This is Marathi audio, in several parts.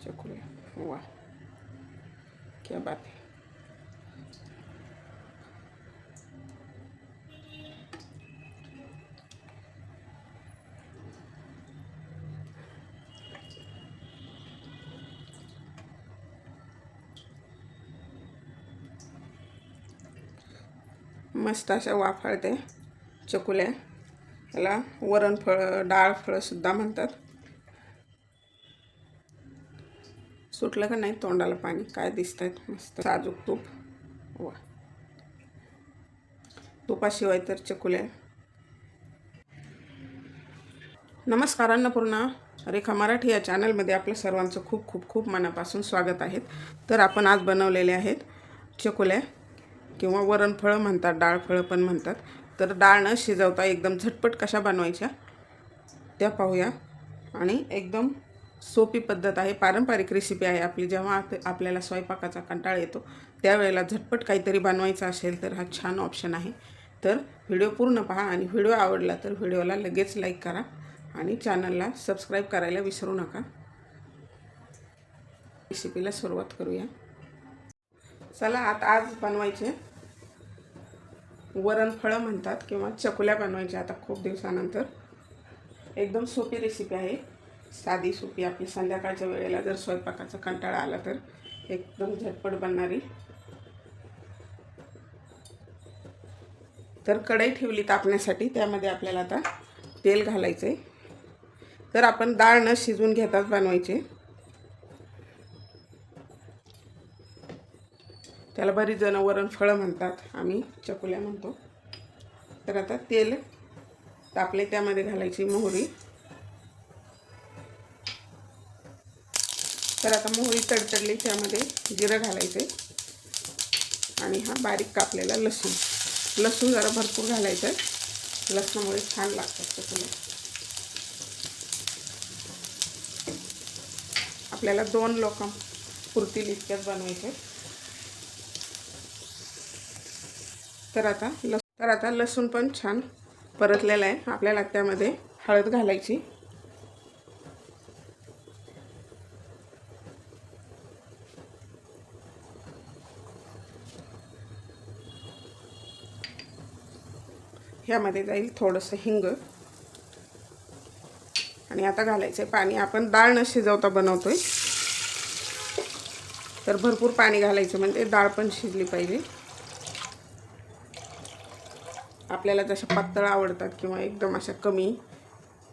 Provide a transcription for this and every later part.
चकुल्या वा क्या मस्त अशा वाफाळते. चकुल्या याला वरणफळं डाळ फळंसुद्धा म्हणतात. सुटलं का नाही तोंडाला पाणी? काय दिसत आहेत मस्त. साजूक तूप. वा. तुपाशिवाय तर चकुल्या नमस्कार अन्नपूर्णा. रेखा मराठी या चॅनलमध्ये आपल्या सर्वांचं खूप खूप खूप मनापासून स्वागत आहे. तर आपण आज बनवलेले आहेत चकुल्या किंवा वरणफळं म्हणतात डाळ फळं पण म्हणतात. तर डाळ न शिजवता एकदम झटपट कशा बनवायच्या त्या पाहूया. आणि एकदम सोपी पद्धत आहे पारंपरिक रेसिपी आहे आपली. जेव्हा आप आपल्याला स्वयंपाकाचा कंटाळा येतो त्यावेळेला झटपट काहीतरी बनवायचं असेल तर हा छान ऑप्शन आहे. तर व्हिडिओ पूर्ण पहा आणि व्हिडिओ आवडला तर व्हिडिओला लगेच लाईक करा आणि चॅनलला सबस्क्राईब करायला विसरू नका. रेसिपीला सुरुवात करूया. चला आता आज बनवायचे वरणफळं म्हणतात किंवा चकुल्या बनवायच्या आता खूप दिवसानंतर. एकदम सोपी रेसिपी आहे. साधी सोपी आपली संध्याकाळच्या वेळेला जर स्वयंपाकाचा कंटाळा आला तर एकदम झटपट बनणारी. तर कढई ठेवली तापण्यासाठी त्यामध्ये आपल्याला आता तेल घालायचं आहे तर आपण डाळ न शिजवून घेताच बनवायचे. त्याला बरीच जणं वरण फळं म्हणतात आम्ही चकुल्या म्हणतो. तर आता तेल तापले त्यामध्ये घालायची मोहरी. तर आता मोहरी तडतडली त्यामध्ये जिरं घालायचे. आणि हा बारीक कापलेला लसूण. लसूण जरा भरपूर घालायचं आहे. लसणामुळे छान लागतात चकुल्या आपल्याला दोन लोक पुरतील इतक्याच बनवायचे. तर आता लस तर आता लसूण पण छान परतलेला आहे. आपल्याला त्यामध्ये हळद घालायची. ह्यामध्ये जाईल थोडंसं हिंग. आणि आता घालायचं आहे पाणी. आपण डाळ न शिजवता बनवतोय. तर भरपूर पाणी घालायचं म्हणजे डाळ पण शिजली पाहिजे. आपल्याला जशा पातळ आवडतात किंवा एकदम अशा कमी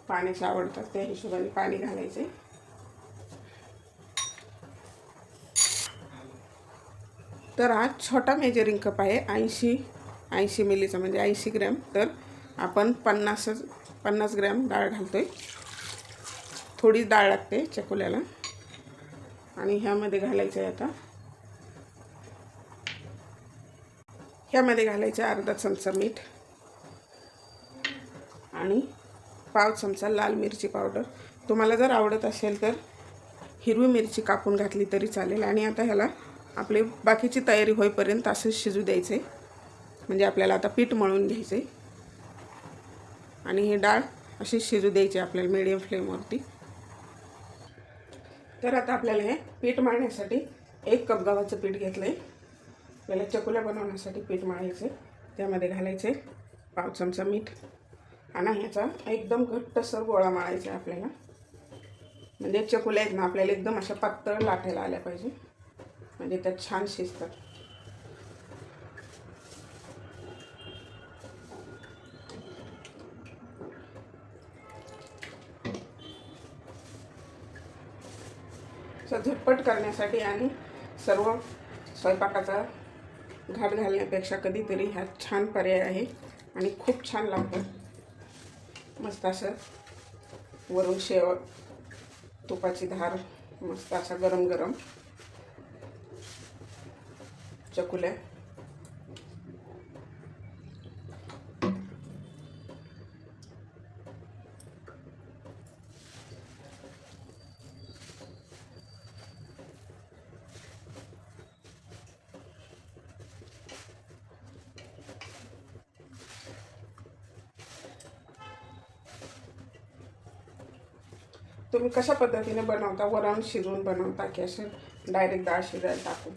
पाण्याच्या आवडतात त्या हिशोबाने पाणी घालायचे तर हा छोटा मेजरिंग कप आहे. ऐंशी ऐंशी मिलीचा म्हणजे ऐंशी ग्रॅम. तर आपण पन्नासच पन्नास ग्रॅम डाळ घालतो आहे थोडी डाळ लागते चकोल्याला. आणि ह्यामध्ये घालायचं आहे आता. ह्यामध्ये घालायचं आहे अर्धा चमचा मीठ. आणि पाव चमचा लाल मिरची पावडर. तुम्हाला जर आवडत असेल तर हिरवी मिरची कापून घातली तरी चालेल. आणि आता ह्याला आपले बाकीची तयारी होईपर्यंत असं शिजू द्यायचं आहे म्हणजे आपल्याला आता पीठ मळून घ्यायचं आहे आणि ही डाळ अशी शिजू द्यायची आपल्याला मिडियम फ्लेमवरती तर आता आपल्याला हे पीठ मळण्यासाठी एक कप गव्हाचं पीठ घेतलं आहे आपल्याला चकुल्या बनवण्यासाठी पीठ मळायचं त्यामध्ये घालायचे पाव चमचा मीठ. आणि ह्याचा एकदम घट्टसर गोळा मळायचा आहे आपल्याला. म्हणजे चकुल्या आहेत ना आपल्याला एकदम अशा पातळ लाटायला आल्या पाहिजे. म्हणजे त्यात छान शिजतात. असं झटपट करण्यासाठी आणि सर्व स्वयंपाकाचा घाट घालण्यापेक्षा कधीतरी हा छान पर्याय आहे आणि खूप छान लागतं. मस्त असं वरून शेव तुपाची धार मस्त असा गरम गरम चकुल्या. तुम्ही कशा पद्धतीने बनवता? वरण शिजवून बनवता की असे डायरेक्ट डाळ शिजायला टाकून?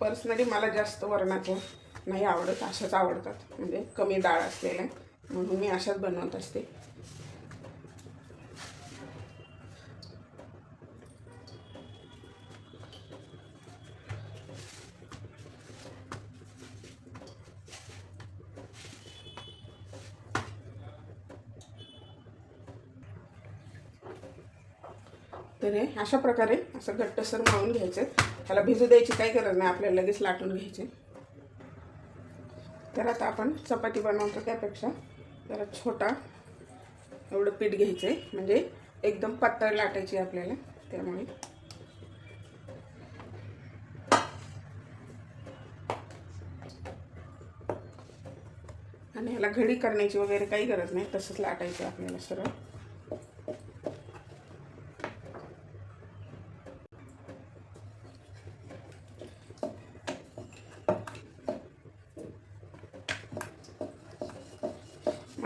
पर्सनली मला जास्त वरणाचं नाही आवडत अशाच आवडतात. म्हणजे कमी डाळ असलेल्या म्हणून मी अशाच बनवत असते. तर हे अशा प्रकारे असं घट्टसर मळून घ्यायचं. त्याला भिजू द्यायची काही गरज नाही आपल्याला लगेच लाटून घ्यायचे. तर आता आपण चपाती बनवतो त्यापेक्षा जरा छोटा एवढं पीठ घ्यायचं आहे म्हणजे एकदम पातळ लाटायची आपल्याला त्यामुळे. आणि ह्याला घडी करण्याची वगैरे काही गरज नाही तसंच लाटायचं आपल्याला सरळ.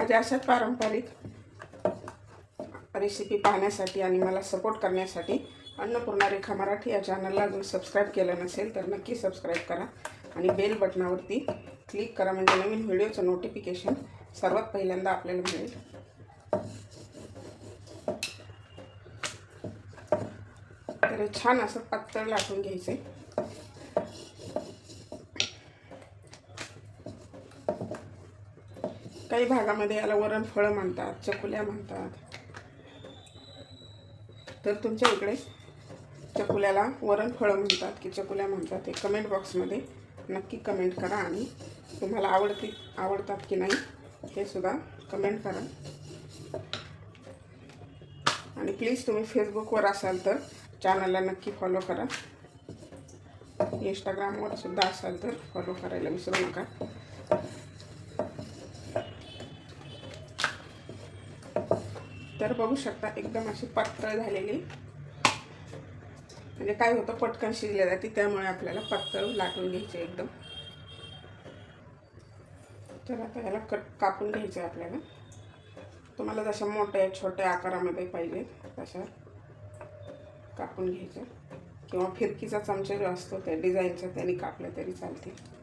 माझ्या अशाच पारंपरिक रेसिपी पाहण्यासाठी आणि मला सपोर्ट करण्यासाठी अन्नपूर्णा रेखा मराठी या चॅनलला अजून सबस्क्राईब केलं नसेल तर नक्की सबस्क्राईब करा आणि बेल बटनावरती क्लिक करा म्हणजे नवीन व्हिडिओचं नोटिफिकेशन सर्वात पहिल्यांदा आपल्याला मिळेल. तर छान असं पातळ लाटून घ्यायचं. आहे काही भागामध्ये याला वरण फळं म्हणतात चकुल्या म्हणतात. तर तुमच्या इकडे चकुल्याला वरण फळं म्हणतात की चकुल्या म्हणतात हे कमेंट बॉक्समध्ये नक्की कमेंट करा आणि तुम्हाला आवडते आवडतात की नाही हे सुद्धा कमेंट करा. आणि प्लीज तुम्ही फेसबुकवर असाल तर चॅनलला नक्की फॉलो करा. इंस्टाग्रामवर सुद्धा असाल तर फॉलो करायला विसरू नका. तर बघू शकता एकदम अशी पातळ झालेली. म्हणजे काय होतं पटकन शिजल्या जाते त्यामुळे आपल्याला पातळ लाटून घ्यायचे एकदम. तर आता ह्याला कट कापून घ्यायचं आहे आपल्याला. तुम्हाला जशा मोठ्या छोट्या आकारामध्ये पाहिजे तशा कापून घ्यायच्या. किंवा फिरकीचा चमचा जो असतो त्या डिझाईनचा त्याने कापलं तरी चालते.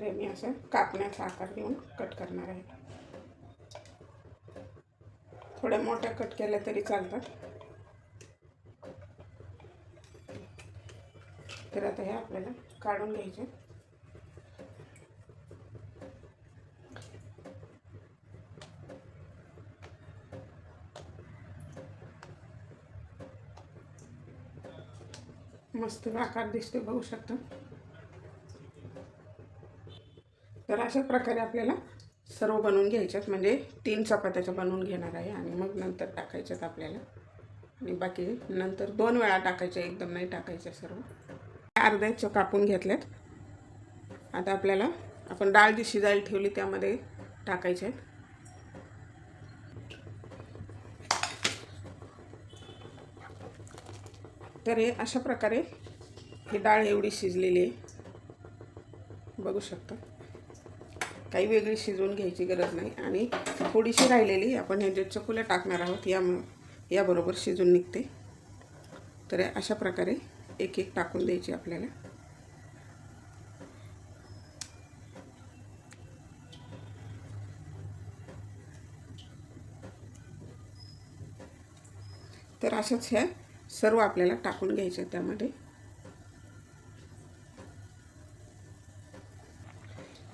हे मी असं कापण्याचा आकार देऊन कट करणार आहे. थोड्या मोठ्या कट केल्या तरी चालतात तर आता हे आपल्याला काढून घ्यायचे. मस्त आकार दिसतो बघू शकता. तर अशाच प्रकारे आपल्याला सर्व बनवून घ्यायच्यात. म्हणजे तीन चपात्याच्या बनवून घेणार आहे आणि मग नंतर टाकायच्यात आपल्याला. आणि बाकी नंतर दोन वेळा टाकायच्या एकदम नाही टाकायच्या सर्व. अर्ध्याच्या कापून घेतल्यात. आता आपल्याला आपण डाळ जी शिजायला ठेवली त्यामध्ये टाकायचे आहेत तर हे अशा प्रकारे ही डाळ एवढी शिजलेली आहे. बघू शकता. काही वेगळी शिजवून घ्यायची गरज नाही. आणि थोडीशी राहिलेली आपण हे जे चकुल्या टाकणार आहोत या याबरोबर शिजून निघते. तर अशा प्रकारे एक एक टाकून द्यायची आपल्याला. तर अशाच ह्या सर्व आपल्याला टाकून घ्यायच्या त्यामध्ये.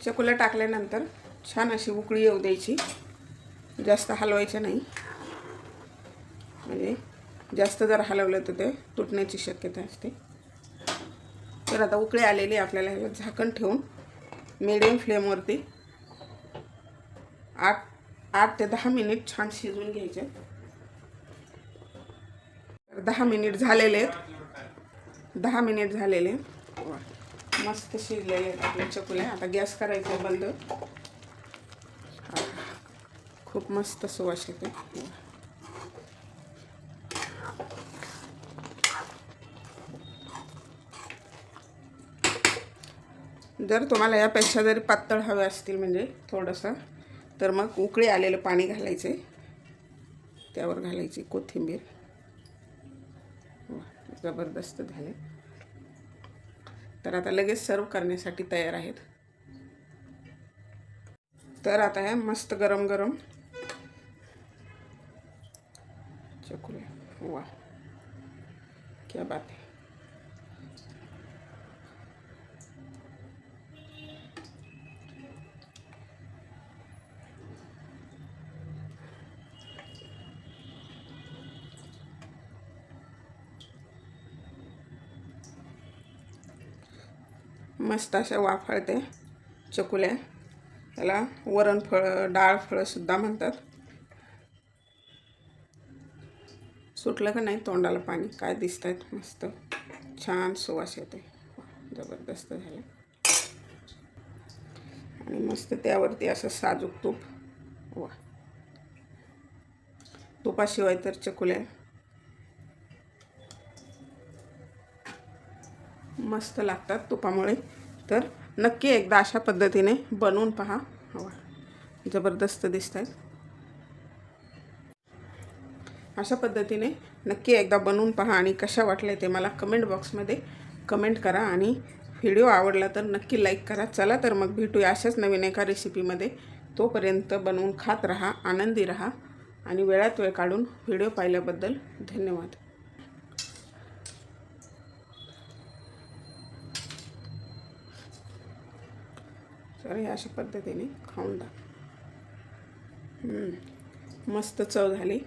चकुला टाकल्यानंतर छान अशी उकळी येऊ द्यायची. जास्त हलवायचं नाही. म्हणजे जास्त जर हलवलं तर ते तुटण्याची शक्यता असते. तर आता उकळी आलेली आपल्याला ह्याला झाकण ठेवून मिडियम फ्लेमवरती आठ आठ ते दहा मिनिट छान शिजवून घ्यायचे. तर दहा मिनिट झालेले आहेत. दहा मिनिट झालेले वा. मस्त शिजलेले आहे आपल्या चकुल्या आता गॅस करायचा बंद. खूप मस्त सुवास येते. जर तुम्हाला यापेक्षा जरी पातळ हवे असतील म्हणजे थोडंसं तर मग उकळी आलेलं पाणी घालायचे. त्यावर घालायची कोथिंबीर. जबरदस्त झाले. तर आता लगेच सर्व करण्यासाठी तयार आहेत. तर आता ह्या मस्त गरम गरम चकुले वा. क्या बात आहे. मस्त अशा वाफळते चकुल्या. याला वरणफळं डाळ फळंसुद्धा म्हणतात. सुटलं का नाही तोंडाला पाणी? काय दिसत आहेत मस्त. छान सुवास येते. जबरदस्त झालं. आणि मस्त त्यावरती असं साजूक तूप. वा. तुपाशिवाय तर चकुल्या. मस्त लागतात तुपामुळे. तर नक्की एकदा अशा पद्धतीने बनवून पहा. हवा. जबरदस्त दिसत आहेत अशा पद्धतीने नक्की एकदा बनवून पहा आणि कशा वाटल्या ते मला कमेंट बॉक्समध्ये कमेंट करा आणि व्हिडिओ आवडला तर नक्की लाईक करा. चला तर मग भेटूया अशाच नवीन एका रेसिपीमध्ये तोपर्यंत बनवून खात रहा आनंदी रहा आणि वेळात वेळ काढून व्हिडिओ पाहिल्याबद्दल धन्यवाद. तर हे अशा पद्धतीने खाऊन टाक. मस्त चव झाली.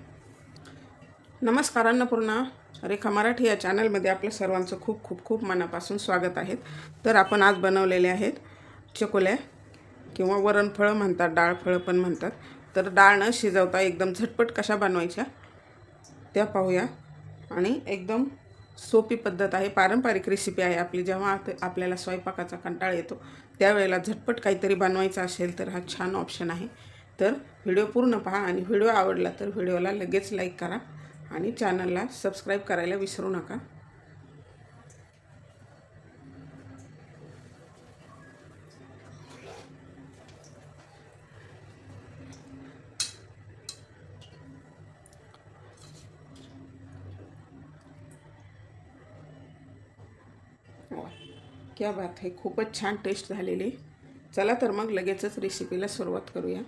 नमस्कार अन्नपूर्णा. रेखा मराठी या चॅनलमध्ये आपल्या सर्वांचं खूप खूप खूप मनापासून स्वागत आहे. तर आपण आज बनवलेले आहेत चकोल्या किंवा वरणफळं म्हणतात डाळ फळं पण म्हणतात. तर डाळ न शिजवता एकदम झटपट कशा बनवायच्या त्या पाहूया. आणि एकदम सोपी पद्धत आहे पारंपरिक रेसिपी आहे आपली. जेव्हा आपल्याला स्वयंपाकाचा कंटाळ येतो त्यावेळेला झटपट काहीतरी बनवायचं असेल तर हा छान ऑप्शन आहे. तर व्हिडिओ पूर्ण पहा आणि व्हिडिओ आवडला तर व्हिडिओला लगेच लाईक करा आणि चॅनलला सबस्क्राईब करायला विसरू नका वा क्या बात आहे खूपच छान टेस्ट झालेली. चला तर मग लगेचच रेसिपीला सुरुवात करूया.